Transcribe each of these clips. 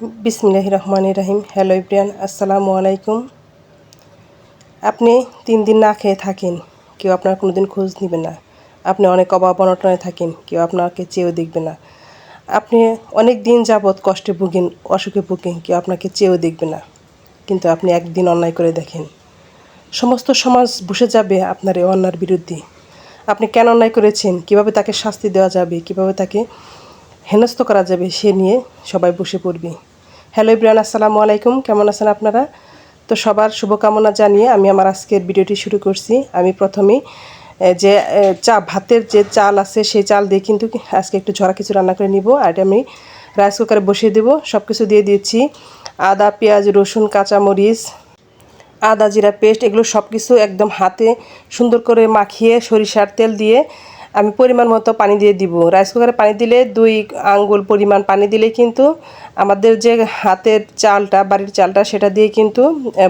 বিসমিল্লাহ রহমান রাহিম। হ্যালো ইব্রিয়ান আসসালামু আলাইকুম। আপনি তিন দিন না খেয়ে থাকেন, কেউ আপনার কোনো দিন খোঁজ নেবে না। আপনি অনেক অভাব অনটনে থাকেন, কেউ আপনাকে চেয়েও দেখবে না। আপনি অনেক দিন যাবৎ কষ্টে ভুগেন, অসুখে ভুগেন, কেউ আপনাকে চেয়েও দেখবে না। কিন্তু আপনি একদিন অন্যায় করে দেখেন। সমস্ত সমাজ বসে যাবে আপনার এই অন্যার বিরুদ্ধে। আপনি কেন অন্যায় করেছেন? কীভাবে তাকে শাস্তি দেওয়া যাবে? কীভাবে তাকে হেনস্থ করা যাবে, সে নিয়ে সবাই বসে পড়বে। হ্যালো ইব্রান আসসালামু আলাইকুম। কেমন আছেন আপনারা? তো সবার শুভকামনা জানিয়ে আমি আমার আজকের ভিডিওটি শুরু করছি। আমি প্রথমেই যে চা, ভাতের যে চাল আছে, সেই চাল দিয়ে কিন্তু আজকে একটু ঝরা কিছু রান্না করে নিব। আর আমি রাইস কুকারে বসিয়ে দেবো। সব কিছু দিয়ে দিয়েছি আদা, পেঁয়াজ, রসুন, কাঁচামরিচ, আদা, জিরা, পেস্ট, এগুলো সব কিছু একদম হাতে সুন্দর করে মাখিয়ে সরিষার তেল দিয়ে আমি পরিমাণ মতো পানি দিয়ে দিব। রাইস কুকারে পানি দিলে দুই আঙ্গুল পরিমাণ পানি দিলে কিন্তু আমাদের যে হাতের চালটা, বাড়ির চালটা, সেটা দিয়ে কিন্তু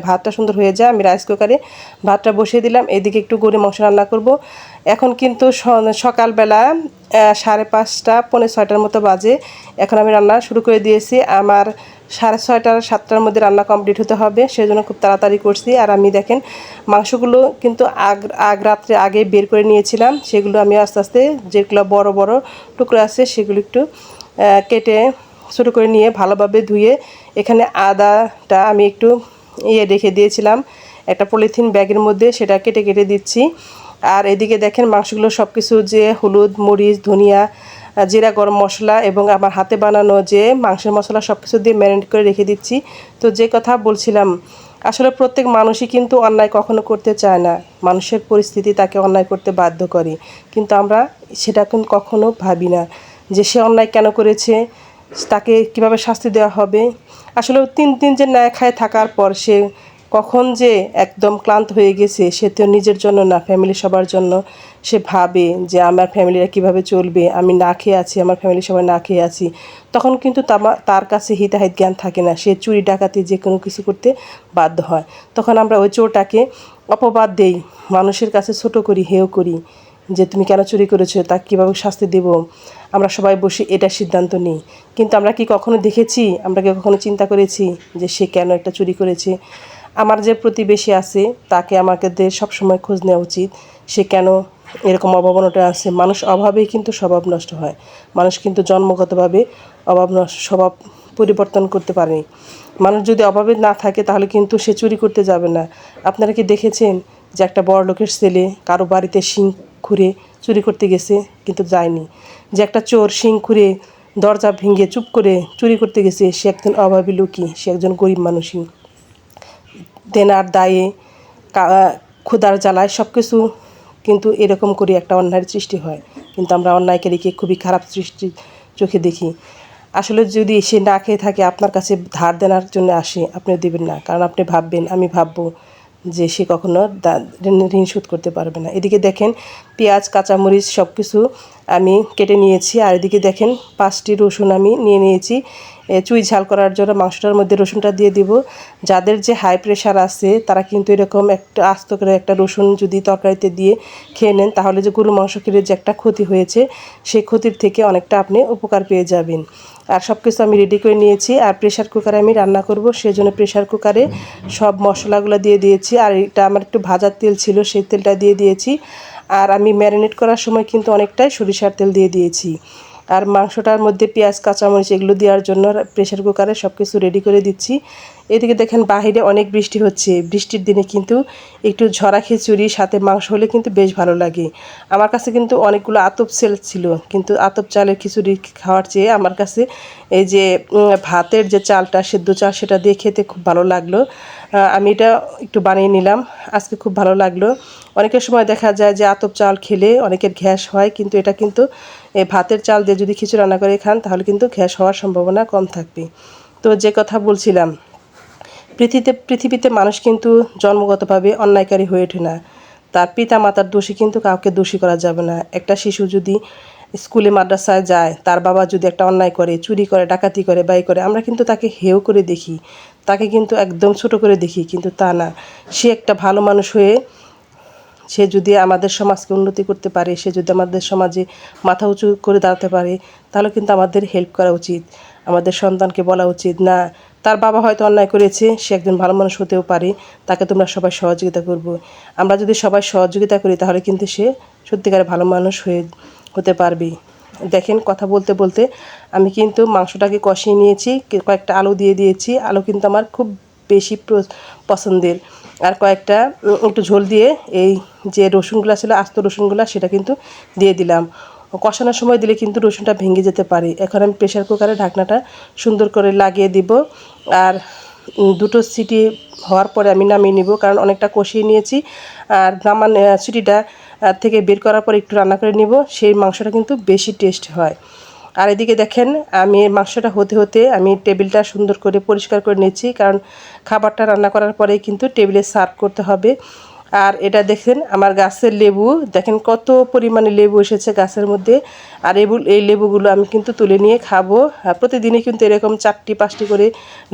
ভাতটা সুন্দর হয়ে যায়। আমি রাইস কুকারে ভাতটা বসিয়ে দিলাম। এদিকে একটু গরু মাংস রান্না করব। এখন কিন্তু সকালবেলা সাড়ে পাঁচটা, পৌনে ছয়টার মতো বাজে। এখন আমি রান্না শুরু করে দিয়েছি। আমার সাড়ে ছয়টার সাতটার মধ্যে রান্না কমপ্লিট হতে হবে। সেজন্য খুব তাড়াতাড়ি করছি। আর আমি দেখেন, মাংসগুলো কিন্তু আগ আগ রাত্রে আগে বের করে নিয়েছিলাম। সেগুলো আমি আস্তে আস্তে যেগুলো বড় বড় টুকরো আছে, সেগুলো একটু কেটে ছোটো করে নিয়ে ভালোভাবে ধুয়ে এখানে আদাটা আমি একটু ইয়ে রেখে দিয়েছিলাম। একটা পলিথিন ব্যাগের মধ্যে সেটা কেটে কেটে দিচ্ছি। আর এদিকে দেখেন মাংসগুলো সব কিছু যে হলুদ, মরিচ, ধনিয়া জিরা, গরম মশলা এবং আমার হাতে বানানো যে মাংসের মশলা সব কিছু দিয়ে ম্যারিনেট করে রেখে দিচ্ছি। তো যে কথা বলছিলাম, আসলে প্রত্যেক মানুষই কিন্তু অন্যায় কখনো করতে চায় না। মানুষের পরিস্থিতি তাকে অন্যায় করতে বাধ্য করে। কিন্তু আমরা সেটা কিন্তু কখনো ভাবি না যে সে অন্যায় কেন করেছে, তাকে কীভাবে শাস্তি দেওয়া হবে। আসলে তিন দিন যে ন্যায় খায় থাকার পর সে কখন যে একদম ক্লান্ত হয়ে গেছে, সে তো নিজের জন্য না ফ্যামিলি সবার জন্য। সে ভাবে যে আমার ফ্যামিলিরা কীভাবে চলবে, আমি না খেয়ে আছি, আমার ফ্যামিলি সবাই না খেয়ে আছি। তখন কিন্তু তার কাছে হিতাহিত জ্ঞান থাকে না, সে চুরি ডাকাতি যে কোনো কিছু করতে বাধ্য হয়। তখন আমরা ওই চোরটাকে অপবাদ দেই, মানুষের কাছে ছোট করি, হেয় করি, যে তুমি কেন চুরি করেছ, তা কীভাবে শাস্তি দেব? আমরা সবাই বসে এটা সিদ্ধান্ত নিই। কিন্তু আমরা কি কখনো দেখেছি? আমরা কি কখনো চিন্তা করেছি যে সে কেন একটা চুরি করেছে? আমার যে প্রতিবেশী আছে, তাকে আমাকে দিয়ে সবসময় খোঁজ নেওয়া উচিত। সে কেন এরকম অভাবনাটা আছে? মানুষ অভাবেই কিন্তু স্বভাব নষ্ট হয়। মানুষ কিন্তু জন্মগতভাবে অভাব স্বভাব পরিবর্তন করতে পারেনি। মানুষ যদি অভাবে না থাকে, তাহলে কিন্তু সে চুরি করতে যাবে না। আপনারা কি দেখেছেন যে একটা বড় লোকের ছেলে কারও বাড়িতে শিং খুঁড়ে চুরি করতে গেছে, কিন্তু যায়নি? যে একটা চোর শিং খুঁড়ে দরজা ভেঙে চুপ করে চুরি করতে গেছে, সে একজন অভাবী লোকই, সে একজন গরিব মানুষই। দেনার দায়ে, কা- ক্ষুধার জ্বালায় সব কিছু কিন্তু এরকম করে একটা অন্যায়ের সৃষ্টি হয়। কিন্তু আমরা অন্যায়কে দেখে খুবই খারাপ সৃষ্টি চোখে দেখি। আসলে যদি সে না খেয়ে থাকে, আপনার কাছে ধার দেনার জন্য আসে, আপনি দেবেন না। কারণ আপনি ভাববেন, আমি ভাববো যে সে কখনো ঋণ শোধ করতে পারবে না। এদিকে দেখেন, পেঁয়াজ, কাঁচামরিচ সব কিছু আমি কেটে নিয়েছি। আর এদিকে দেখেন, পাঁচটি রসুন আমি নিয়ে নিয়েছি। চুই ঝাল করার জন্য মাংসটার মধ্যে রসুনটা দিয়ে দিব। যাদের যে হাই প্রেশার আছে, তারা কিন্তু এরকম একটা আস্ত করে একটা রসুন যদি তরকারিতে দিয়ে খেয়ে নেন, তাহলে যে গরু মাংস খেলে যে একটা ক্ষতি হয়েছে, সেই ক্ষতির থেকে অনেকটা আপনি উপকার পেয়ে যাবেন। আর সব কিছু আমি রেডি করে নিয়েছি। আর প্রেশার কুকারে আমি রান্না করব, সেজন্য প্রেশার কুকারে সব মশলাগুলো দিয়ে দিয়েছি। আর এটা আমার একটু ভাজার তেল ছিল, সেই তেলটা দিয়ে দিয়েছি। আর আমি ম্যারিনেট করার সময় কিন্তু অনেকটাই সরিষার তেল দিয়ে দিয়েছি। আর মাংসটার মধ্যে পেঁয়াজ, কাঁচামরিচ এগুলো দেওয়ার জন্য প্রেশার কুকারে সব কিছু রেডি করে দিচ্ছি। এদিকে দেখেন বাইরে অনেক বৃষ্টি হচ্ছে। বৃষ্টির দিনে কিন্তু একটু ঝরা খিচুড়ি, সাথে মাংস হলে কিন্তু বেশ ভালো লাগে। আমার কাছে কিন্তু অনেকগুলো আতপ সেল ছিল, কিন্তু আতপ চালের খিচুড়ি খাওয়ার চেয়ে আমার কাছে এই যে ভাতের যে চালটা, সেদ্ধ চাল, সেটা দিয়ে খেতে খুব ভালো লাগল। আমি এটা একটু বানিয়ে নিলাম। আজকে খুব ভালো লাগল। অনেকের সময় দেখা যায় যে আতপ চাল খেলে অনেকের গ্যাস হয়, কিন্তু এটা কিন্তু ভাতের চাল দিয়ে যদি খিচুড়ি রান্না করে খান, তাহলে কিন্তু গ্যাস হওয়ার সম্ভাবনা কম থাকবে। তো যে কথা বলছিলাম, পৃথিবীতে পৃথিবীতে মানুষ কিন্তু জন্মগতভাবে অন্যায়কারী হয়ে ওঠে না। তার পিতা মাতার দোষী কিন্তু কাউকে দোষী করা যাবে না। একটা শিশু যদি স্কুলে, মাদ্রাসায় যায়, তার বাবা যদি একটা অন্যায় করে, চুরি করে, ডাকাতি করে, বাই করে, আমরা কিন্তু তাকে হেও করে দেখি। তাকে কিন্তু একদম ছোট করে দেখি, কিন্তু তা না। সে একটা ভালো মানুষ হয়ে সে যদি আমাদের সমাজকে উন্নতি করতে পারে, সে যদি আমাদের সমাজে মাথা উঁচু করে দাঁড়াতে পারে, তাহলে কিন্তু আমাদের হেল্প করা উচিত। আমাদের সন্তানকে বলা উচিত, না, তার বাবা হয়তো অন্যায় করেছে, সে একজন ভালো মানুষ হতেও পারে, তাকে তোমরা সবাই সহযোগিতা করব। আমরা যদি সবাই সহযোগিতা করি, তাহলে কিন্তু সে সত্যিকারে ভালো মানুষ হয়ে হতে পারবে দেখেন কথা বলতে বলতে আমি কিন্তু মাংসটাকে কষিয়ে নিয়েছি কয়েকটা আলু দিয়ে দিয়েছি। আলু কিন্তু আমার খুব বেশি পছন্দের। আর কয়েকটা একটু ঝোল দিয়ে এই যে রসুনগুলো ছিল, আস্ত রসুনগুলো, সেটা কিন্তু দিয়ে দিলাম। কষানোর সময় দিলে কিন্তু রসুনটা ভেঙে যেতে পারে। এখন আমি প্রেশার কুকারে ঢাকনাটা সুন্দর করে লাগিয়ে দিব। আর দুটো সিটি হওয়ার পরে আমি নামিয়ে নিব, কারণ অনেকটা কষিয়ে নিয়েছি। আর নামান সিটিটা থেকে বের করার পর একটু রান্না করে নিব, সেই মাংসটা কিন্তু বেশি টেস্ট হয়। আর এদিকে দেখেন, আমি মাংসটা হতে হতে আমি টেবিলটা সুন্দর করে পরিষ্কার করে নিয়েছি, কারণ খাবারটা রান্না করার পরে কিন্তু টেবিলে সার্ভ করতে হবে। আর এটা দেখেন, আমার গাছের লেবু। দেখেন কত পরিমাণে লেবু এসেছে গাছের মধ্যে। আর এবু এই লেবুগুলো আমি কিন্তু তুলে নিয়ে খাব। আর প্রতিদিনই কিন্তু এরকম চারটি, পাঁচটি করে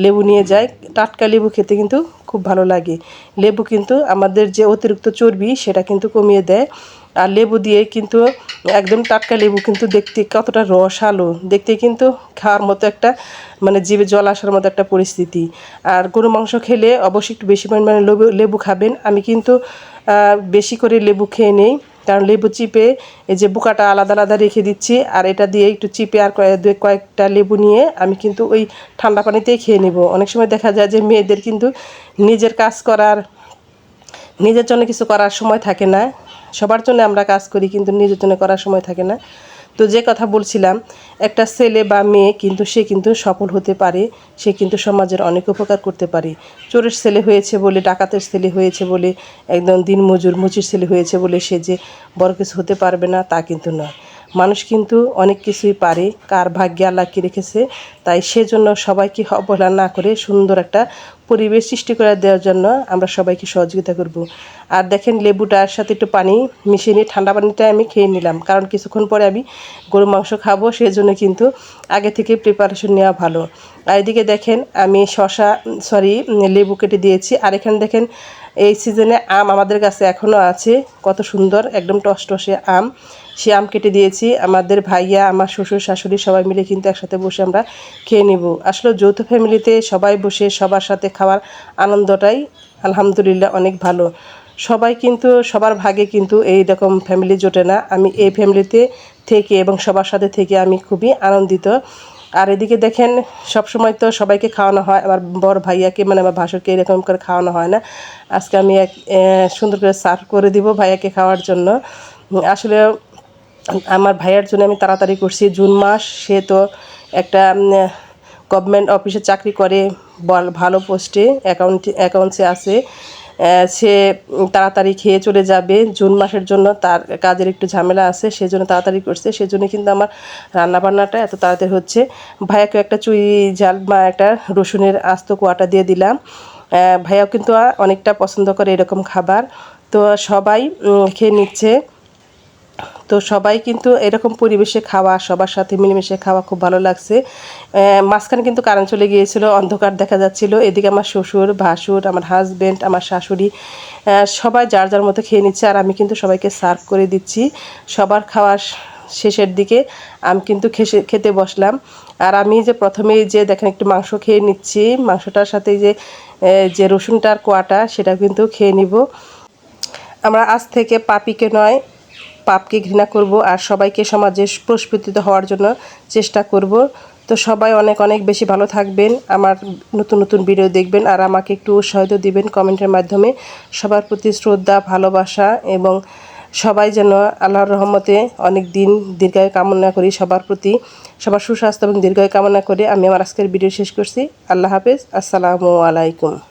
লেবু নিয়ে যাই টাটকা লেবু খেতে কিন্তু খুব ভালো লাগে। লেবু কিন্তু আমাদের যে অতিরিক্ত চর্বি, সেটা কিন্তু কমিয়ে দেয়। আর লেবু দিয়ে কিন্তু একদম টাটকা লেবু কিন্তু দেখতে কতটা রস আলো দেখতে কিন্তু খাওয়ার মতো একটা মানে জীবে জল আসার মতো একটা পরিস্থিতি। আর গরু মাংস খেলে অবশ্যই একটু বেশি পরিমাণে লেবু লেবু খাবেন। আমি কিন্তু বেশি করে লেবু খেয়ে নেই। কারণ লেবু চিপে এই যে বুকাটা আলাদা আলাদা রেখে দিচ্ছি। আর এটা দিয়ে একটু চিপে আর দু কয়েকটা লেবু নিয়ে আমি কিন্তু ওই ঠান্ডা পানিতেই খেয়ে নেব। অনেক সময় দেখা যায় যে মেয়েদের কিন্তু নিজের কাজ করার, নিজের জন্য কিছু করার সময় থাকে না। সবার জন্য আমরা কাজ করি, কিন্তু নিজের জন্য করার সময় থাকে না। তো যে কথা বলছিলাম, একটা ছেলে বা মেয়ে কিন্তু, সে কিন্তু সফল হতে পারে, সে কিন্তু সমাজের অনেক উপকার করতে পারে। চোরের ছেলে হয়েছে বলে, ডাকাতের ছেলে হয়েছে বলে, একদম দিনমজুর মুচির ছেলে হয়েছে বলে সে যে বড় কিছু হতে পারবে না, তা কিন্তু নয়। মানুষ কিন্তু অনেক কিছুই পারে, কার ভাগ্যে আল্লাহ কি রেখেছে, তাই সেজন্য সবাইকে অবহেলা না করে সুন্দর একটা পরিবেশ সৃষ্টি করে দেওয়ার জন্য আমরা সবাইকে সহযোগিতা করব। আর দেখেন লেবুটার সাথে একটু পানি মিশিয়ে নিয়ে ঠান্ডা পানিটা আমি খেয়ে নিলাম। কারণ কিছুক্ষণ পরে আমি গরু মাংস খাব সেই জন্য কিন্তু আগে থেকে প্রিপারেশন নেওয়া ভালো। আর এদিকে দেখেন, আমি শশা সরি লেবু কেটে দিয়েছি। আর এখানে দেখেন, এই সিজনে আম আমাদের কাছে এখনও আছে। কত সুন্দর, একদম টস টসে আম। সে আম কেটে দিয়েছি। আমাদের ভাইয়া, আমার শ্বশুর, শাশুড়ি সবাই মিলে কিন্তু একসাথে বসে আমরা খেয়ে নিব। আসলে যৌথ ফ্যামিলিতে সবাই বসে সবার সাথে খাওয়ার আনন্দটাই আলহামদুলিল্লাহ অনেক ভালো। সবাই কিন্তু, সবার ভাগে কিন্তু এই রকম ফ্যামিলি জোটে না। আমি এই ফ্যামিলিতে থেকে এবং সবার সাথে থেকে আমি খুবই আনন্দিত। আর এদিকে দেখেন, সবসময় তো সবাইকে খাওয়ানো হয়। আমার বড় ভাইয়াকে মানে আমার ভাসুরকে এরকম করে খাওয়ানো হয় না। আজকে আমি এক সুন্দর করে সার্ভ করে দিব ভাইয়াকে খাওয়ার জন্য। আসলে আমার ভাইয়ার জন্য আমি তাড়াতাড়ি করছি। জুন মাস, সে তো একটা গভর্নমেন্ট অফিসে চাকরি করে ভালো পোস্টে, অ্যাকাউন্ট, অ্যাকাউন্টসে আছে। সে তাড়াতাড়ি খেয়ে চলে যাবে। জুন মাসের জন্য তার কাজের একটু ঝামেলা আছে, সেজন্য তাড়াতাড়ি করছে। সেজন্য কিন্তু আমার রান্নাবান্নাটা এত তাড়াতাড়ি হচ্ছে। ভাইয়াকে একটা চুই ঝাল বা একটা রসুনের আস্ত কোয়াটা দিয়ে দিলাম। ভাইয়াও কিন্তু অনেকটা পছন্দ করে এরকম খাবার। তো সবাই খেয়ে নিচ্ছে। তো সবাই কিন্তু এরকম পরিবেশে খাওয়া, সবার সাথে মিলেমিশে খাওয়া খুব ভালো লাগছে। মাঝখানে কিন্তু কারেন্ট চলে গিয়েছিল, অন্ধকার দেখা যাচ্ছিল। এদিকে আমার শ্বশুর, ভাসুর, আমার হাজব্যান্ড আমার শাশুড়ি সবাই যার যার মতো খেয়ে নিচ্ছে আর আমি কিন্তু সবাইকে সার্ভ করে দিচ্ছি। সবার খাওয়ার শেষের দিকে আমি কিন্তু খেসে, খেতে বসলাম। আর আমি যে প্রথমেই যে দেখেন একটু মাংস খেয়ে নিচ্ছি, মাংসটার সাথে যে যে রসুনটার কোয়াটা সেটা কিন্তু খেয়ে নিব। আমরা আজ থেকে পাপিকে নয় পাপকে ঘৃণা করব আর সবাইকে সমাজে প্রস্ফুটিত হওয়ার জন্য চেষ্টা করব। তো সবাই অনেক অনেক বেশি ভালো থাকবেন। আমার নতুন নতুন ভিডিও দেখবেন আর আমাকে একটু উৎসাহিত দিবেন কমেন্টের মাধ্যমে। সবার প্রতি শ্রদ্ধা, ভালোবাসা এবং সবাই যেন আল্লাহর রহমতে অনেক দিন দীর্ঘায়ু কামনা করি সবার প্রতি। সবার সুস্বাস্থ্য এবং দীর্ঘায়ু কামনা করে আমি আমার আজকের ভিডিও শেষ করছি। আল্লাহ হাফেজ। আসসালামু আলাইকুম।